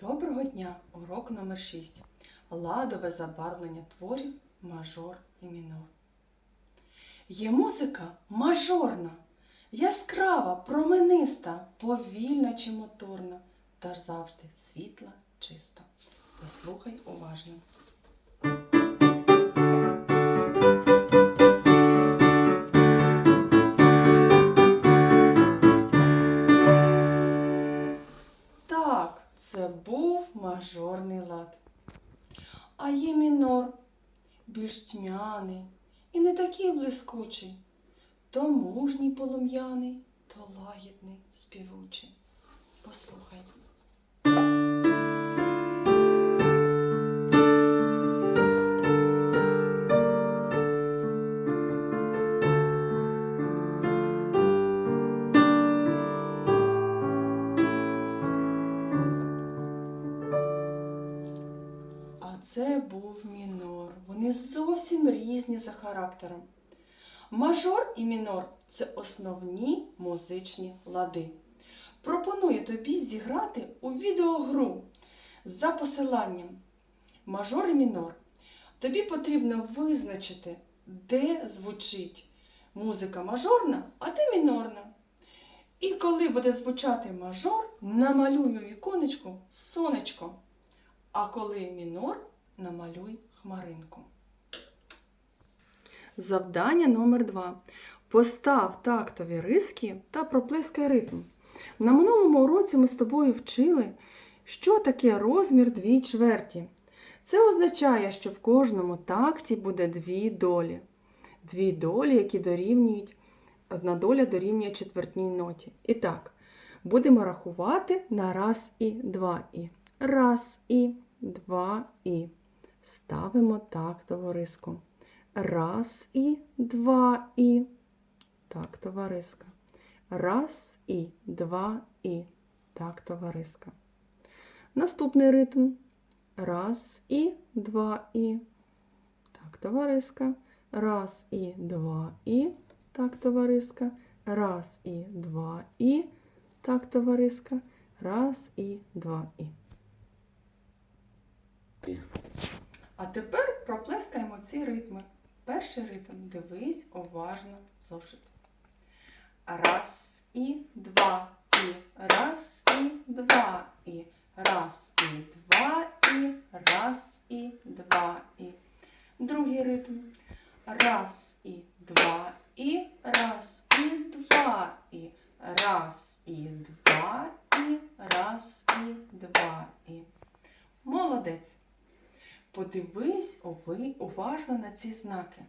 Доброго дня! Урок номер 6. Ладове забарвлення творів мажор і мінор. Є музика мажорна, яскрава, промениста, повільна чи моторна, та завжди світла, чиста. Послухай уважно. А є мінор, більш тьмяний і не такий блискучий, то мужній полум'яний, то лагідний співучий. Послухай. Це був мінор. Вони зовсім різні за характером. Мажор і мінор це основні музичні лади. Пропоную тобі зіграти у відеогру за посиланням мажор і мінор. Тобі потрібно визначити, де звучить музика мажорна, а де мінорна. І коли буде звучати мажор, намалюй у віконечку сонечко. А коли мінор, намалюй хмаринку. Завдання номер 2 Постав тактові риски та проплескай ритм. На минулому уроці ми з тобою вчили, що таке розмір дві чверті. Це означає, що в кожному такті буде дві долі. Дві долі, які дорівнюють, одна доля дорівнює четвертній ноті. І так, будемо рахувати на раз і два і. Раз і, два і. Ставимо тактову риску. Раз і, два і. Так, товариска. Раз і, два і. Так, товариска. Наступний ритм. Раз і, два і. Так, товариска. Раз і, два і. Так, товариска. Раз і, два і. Так, товариска. Раз і, два і. А тепер проплескаємо ці ритми. Перший ритм дивись уважно зошит. Раз і два і раз і два і раз і два і раз і два і. Другий ритм. Раз і два і раз і два і раз і два і раз і два і. Молодець. Подивись уважно на ці знаки.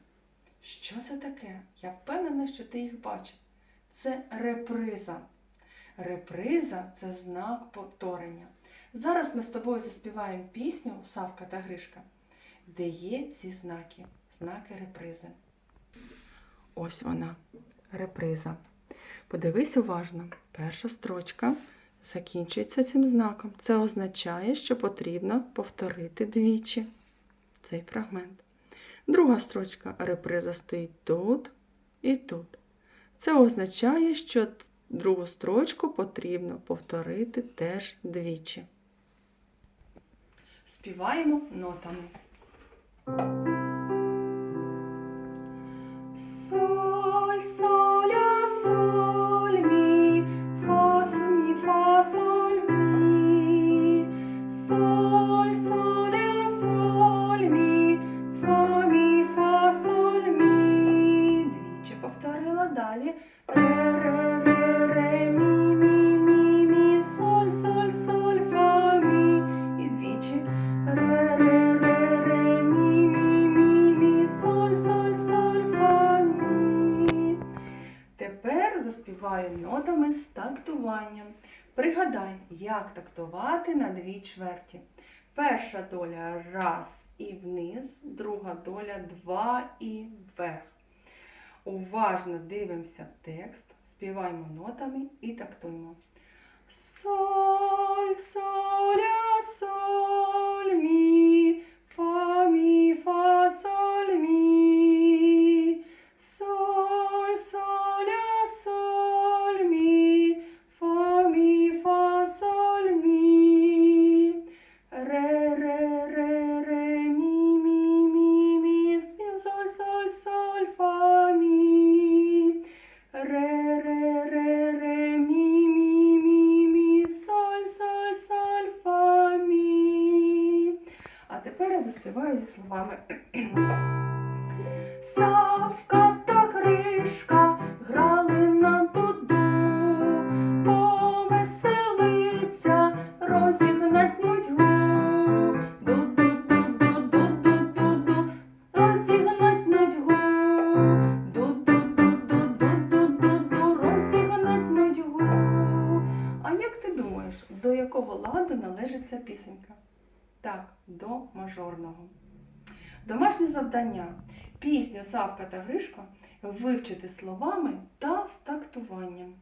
Що це таке? Я впевнена, що ти їх бачив. Це реприза. Реприза це знак повторення. Зараз ми з тобою заспіваємо пісню Савка та Гришка, де є ці знаки, знаки репризи. Ось вона, реприза. Подивись уважно. Перша строчка закінчується цим знаком. Це означає, що потрібно повторити двічі цей фрагмент. Друга строчка реприза стоїть тут і тут. Це означає, що другу строчку потрібно повторити теж двічі. Співаємо нотами. Соль, соля, далі. Ре, ре, ре, мі, мі, мі, соль, соль, соль, фа. І двічі. Ре, ре, ре, ре, мі, мі, мі, соль, соль, соль, фа, мі. Тепер заспіваю нотами з тактуванням. Пригадай, як тактувати на дві чверті. Перша доля раз і вниз, друга доля два і вверх. Уважно дивимося текст, співаємо нотами і тактуємо. Соль, соля, соль, мі, фа, мі, фа, соль, заспіваю зі словами. Савка та Гришка грали на дуду, повеселиться, розігнать нудьгу. Розігнать нудьгу. Розігнать нудьгу. А як ти думаєш, до якого ладу належить ця пісенька? Так, до мажорного. Домашнє завдання. Пісню Савка та Гришка вивчити словами та з тактуванням.